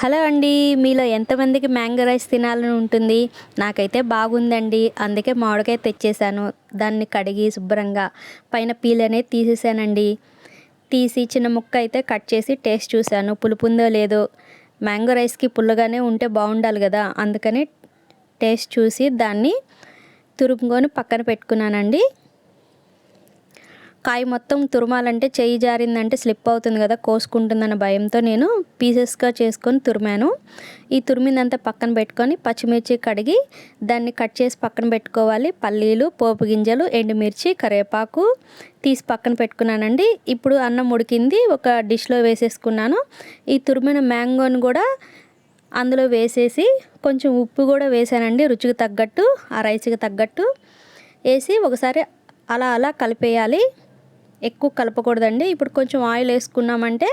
Hello అండి మీలో ఎంతమందికి మ్యాంగో రైస్ తినాలని ఉంటుంది? నాకైతే బాగుందండి. అందుకే మామిడికాయ తెచ్చేసాను దాన్ని కడిగి శుభ్రంగా పైన పీల్ అనేది తీసేసానండి తీసి చిన్న ముక్క అయితే కట్ చేసి టేస్ట్ చూశాను. పులుపు ఉందో లేదో. మ్యాంగో రైస్కి పుల్లగానే ఉంటే బాగుండాలి కదా. అందుకని టేస్ట్ చూసి దాన్ని తురుముకొని పక్కన పెట్టుకున్నానండి. కాయ మొత్తం తురమాలంటే చెయ్యి జారిందంటే స్లిప్ అవుతుంది కదా కోసుకుంటుందన్న భయంతో నేను పీసెస్గా చేసుకొని తురిమాను. ఈ తురిమిందంతా పక్కన పెట్టుకొని పచ్చిమిర్చి కడిగి దాన్ని కట్ చేసి పక్కన పెట్టుకోవాలి. పల్లీలు పోపు గింజలు ఎండుమిర్చి కరివేపాకు తీసి పక్కన పెట్టుకున్నానండి. ఇప్పుడు అన్నం ఉడికింది ఒక డిష్లో వేసేసుకున్నాను. ఈ తురిమిన మ్యాంగోని కూడా అందులో వేసేసి కొంచెం ఉప్పు కూడా వేసానండి రుచికి తగ్గట్టు ఆ రైస్కి తగ్గట్టు. వేసి ఒకసారి అలా అలా కలిపేయాలి. ఎక్కువ కలపకూడదండి. ఇప్పుడు కొంచెం ఆయిల్ వేసుకున్నామంటే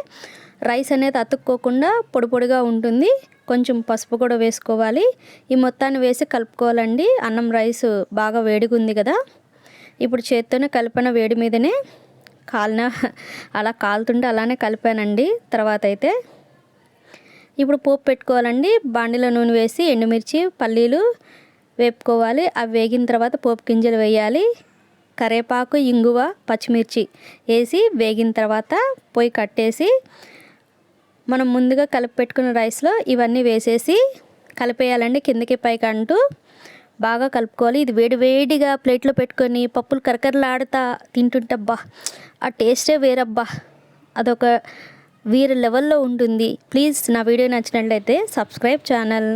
రైస్ అనేది అతుక్కోకుండా పొడి పొడిగా ఉంటుంది. కొంచెం పసుపు కూడా వేసుకోవాలి. ఈ మొత్తాన్ని వేసి కలుపుకోవాలండి. అన్నం రైస్ బాగా వేడిగా ఉంది కదా. ఇప్పుడు చేత్తోనే కలిపిన వేడి మీదనే కాలిన అలా కాలుతుంటే అలానే కలిపానండి. తర్వాత అయితే ఇప్పుడు పోపు పెట్టుకోవాలండి. బాండిలో నూనె వేసి ఎండుమిర్చి పల్లీలు వేపుకోవాలి. అవి వేగిన తర్వాత పోపు గింజలు వేయాలి. కరేపాకు ఇంగువ పచ్చిమిర్చి వేసి వేగిన తర్వాత పొయ్యి కట్టేసి మనం ముందుగా కలిపి పెట్టుకున్న రైస్లో ఇవన్నీ వేసేసి కలిపేయాలండి కిందకి పైకి అంటూ బాగా కలుపుకోవాలి. ఇది వేడి వేడిగా ప్లేట్లో పెట్టుకొని పప్పులు కరకరలాడుతా తింటుంటే అబ్బా ఆ టేస్టే వేరబ్బా. అదొక వీరి లెవెల్లో ఉంటుంది. ప్లీజ్ నా వీడియో నచ్చినట్లయితే సబ్స్క్రైబ్ ఛానల్.